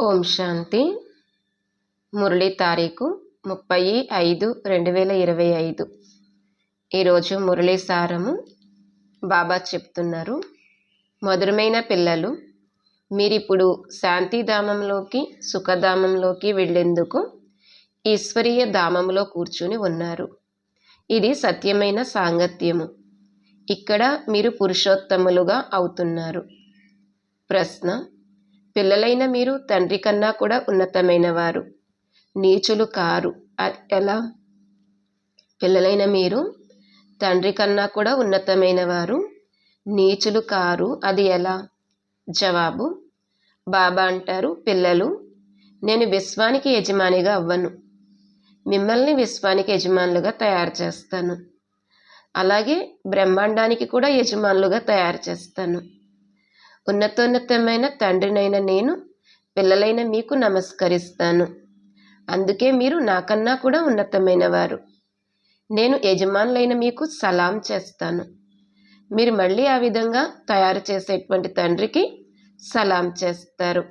ఓం శాంతి. మురళి తారీఖు ముప్పై ఐదు రెండు వేల ఇరవై ఐదు. ఈరోజు మురళి సారము బాబా చెప్తున్నారు. మధురమైన పిల్లలు మీరిప్పుడు శాంతిధామంలోకి సుఖధామంలోకి వెళ్ళేందుకు ఈశ్వరీయ ధామంలో కూర్చుని ఉన్నారు. ఇది సత్యమైన సాంగత్యము. ఇక్కడ మీరు పురుషోత్తములుగా అవుతున్నారు. ప్రశ్న పిల్లలైన మీరు తండ్రి కన్నా కూడా ఉన్నతమైన వారు నీచులు కారు. ఎలా? పిల్లలైన మీరు తండ్రి కన్నా కూడా ఉన్నతమైన వారు నీచులు కారు. అది ఎలా? జవాబు బాబా అంటారు పిల్లలు నేను విశ్వానికి యజమానిగా అవ్వను. మిమ్మల్ని విశ్వానికి యజమానులుగా తయారు చేస్తాను. అలాగే బ్రహ్మాండానికి కూడా యజమానులుగా తయారు చేస్తాను. ఉన్నతోన్నతమైన తండ్రినైన నేను పిల్లలైన మీకు నమస్కరిస్తాను. అందుకే మీరు నాకన్నా కూడా ఉన్నతమైన వారు నేను యజమానులైన మీకు సలాం చేస్తాను. మీరు మళ్ళీ ఆ విధంగా తయారు చేసేటువంటి తండ్రికి సలాం చేస్తారు.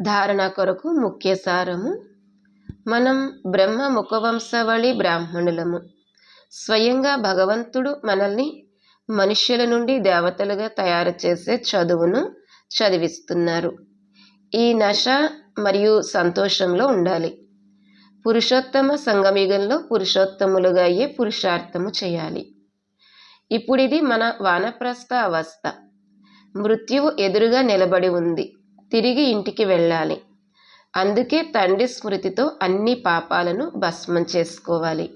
ధారణ కొరకు ముఖ్య సారము మనం బ్రహ్మ ముఖవంశవళి బ్రాహ్మణులము. స్వయంగా భగవంతుడు మనల్ని మనుష్యుల నుండి దేవతలుగా తయారు చేసే చదువును చదివిస్తున్నారు. ఈ నశ మరియు సంతోషంలో ఉండాలి. పురుషోత్తమ సంగమిగంలో పురుషోత్తములుగా అయ్యే పురుషార్థము చేయాలి. ఇప్పుడు ఇది మన వానప్రస్థ అవస్థ. మృత్యువు ఎదురుగా నిలబడి ఉంది. తిరిగి ఇంటికి వెళ్ళాలి. అందుకే తండ్రి స్మృతితో అన్ని పాపాలను భస్మం చేసుకోవాలి.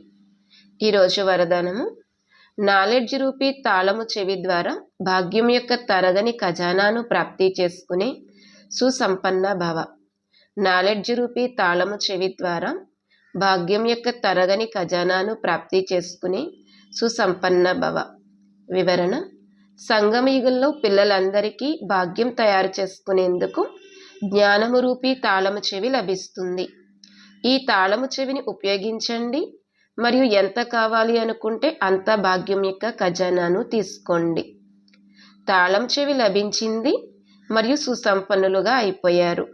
ఈరోజు వరదానము నాలెడ్జ్ రూపీ తాళము చెవి ద్వారా భాగ్యం యొక్క తరగని ఖజానాను ప్రాప్తి చేసుకునే సుసంపన్న భవ. నాలెడ్జ్ రూపీ తాళము చెవి ద్వారా భాగ్యం యొక్క తరగని ఖజానాను ప్రాప్తి చేసుకునే సుసంపన్న భవ. వివరణ సంగమయుగంలో పిల్లలందరికీ భాగ్యం తయారు చేసుకునేందుకు జ్ఞానము రూపీ తాళము చెవి లభిస్తుంది. ఈ తాళము చెవిని ఉపయోగించండి. మరియు ఎంత కావాలి అనుకుంటే అంత భాగ్యం యొక్క ఖజానాను తీసుకోండి. తాళం చెవి లభించింది మరియు సుసంపన్నులుగా అయిపోయారు.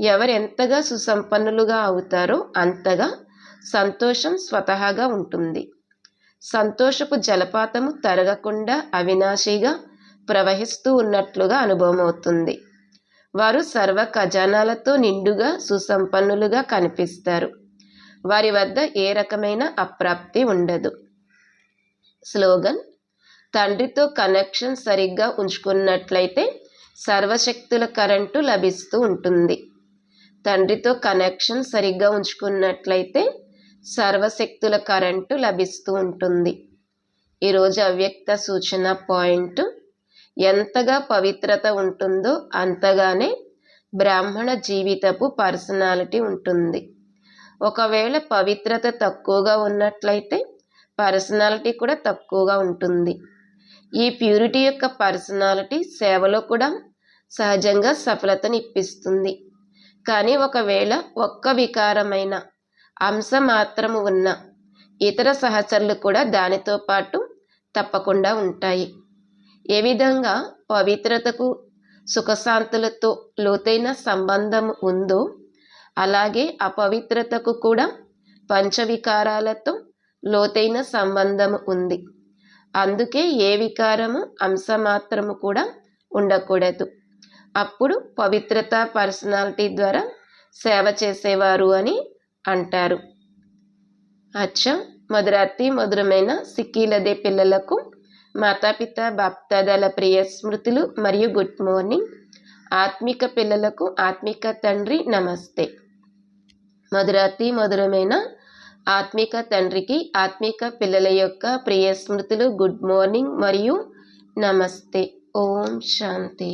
ఎవరు ఎంతగా సుసంపన్నులుగా అవుతారో అంతగా సంతోషం స్వతహాగా ఉంటుంది. సంతోషపు జలపాతము తరగకుండా అవినాశిగా ప్రవహిస్తూ ఉన్నట్లుగా అనుభవం అవుతుంది. వారు సర్వ ఖజానాలతో నిండుగా సుసంపన్నులుగా కనిపిస్తారు. వారి వద్ద ఏ రకమైన అప్రాప్తి ఉండదు. స్లోగన్ తండ్రితో కనెక్షన్ సరిగ్గా ఉంచుకున్నట్లయితే సర్వశక్తుల కరెంటు లభిస్తూ ఉంటుంది. తండ్రితో కనెక్షన్ సరిగ్గా ఉంచుకున్నట్లయితే సర్వశక్తుల కరెంటు లభిస్తూ ఉంటుంది. ఈరోజు అవ్యక్త సూచన పాయింట్ ఎంతగా పవిత్రత ఉంటుందో అంతగానే బ్రాహ్మణ జీవితపు పర్సనాలిటీ ఉంటుంది. ఒకవేళ పవిత్రత తక్కువగా ఉన్నట్లయితే పర్సనాలిటీ కూడా తక్కువగా ఉంటుంది. ఈ ప్యూరిటీ యొక్క పర్సనాలిటీ సేవలో కూడా సహజంగా సఫలతను ఇప్పిస్తుంది. కానీ ఒకవేళ ఒక్క వికారమైన అంశం మాత్రము ఉన్న ఇతర సహచరులు కూడా దానితో పాటు తప్పకుండా ఉంటాయి. ఏ విధంగా పవిత్రతకు సుఖశాంతులతో లోతైన సంబంధం ఉందో అలాగే అపవిత్రతకు కూడా పంచవికారాలతో లోతైన సంబంధము ఉంది. అందుకే ఏ వికారము అంశమాత్రము కూడా ఉండకూడదు. అప్పుడు పవిత్రత పర్సనాలిటీ ద్వారా సేవ చేసేవారు అని అంటారు. అచ్చా మధురాతి మధురమైన సిక్కీలదే పిల్లలకు మాతాపిత బాప్తాదాల ప్రియ స్మృతులు మరియు గుడ్ మార్నింగ్. ఆత్మిక పిల్లలకు ఆత్మిక తండ్రి నమస్తే. మధురాతి మధురమైన ఆత్మిక తండ్రికి ఆత్మిక పిల్లల యొక్క ప్రియ స్మృతులు గుడ్ మార్నింగ్ మరియు నమస్తే. ఓం శాంతి.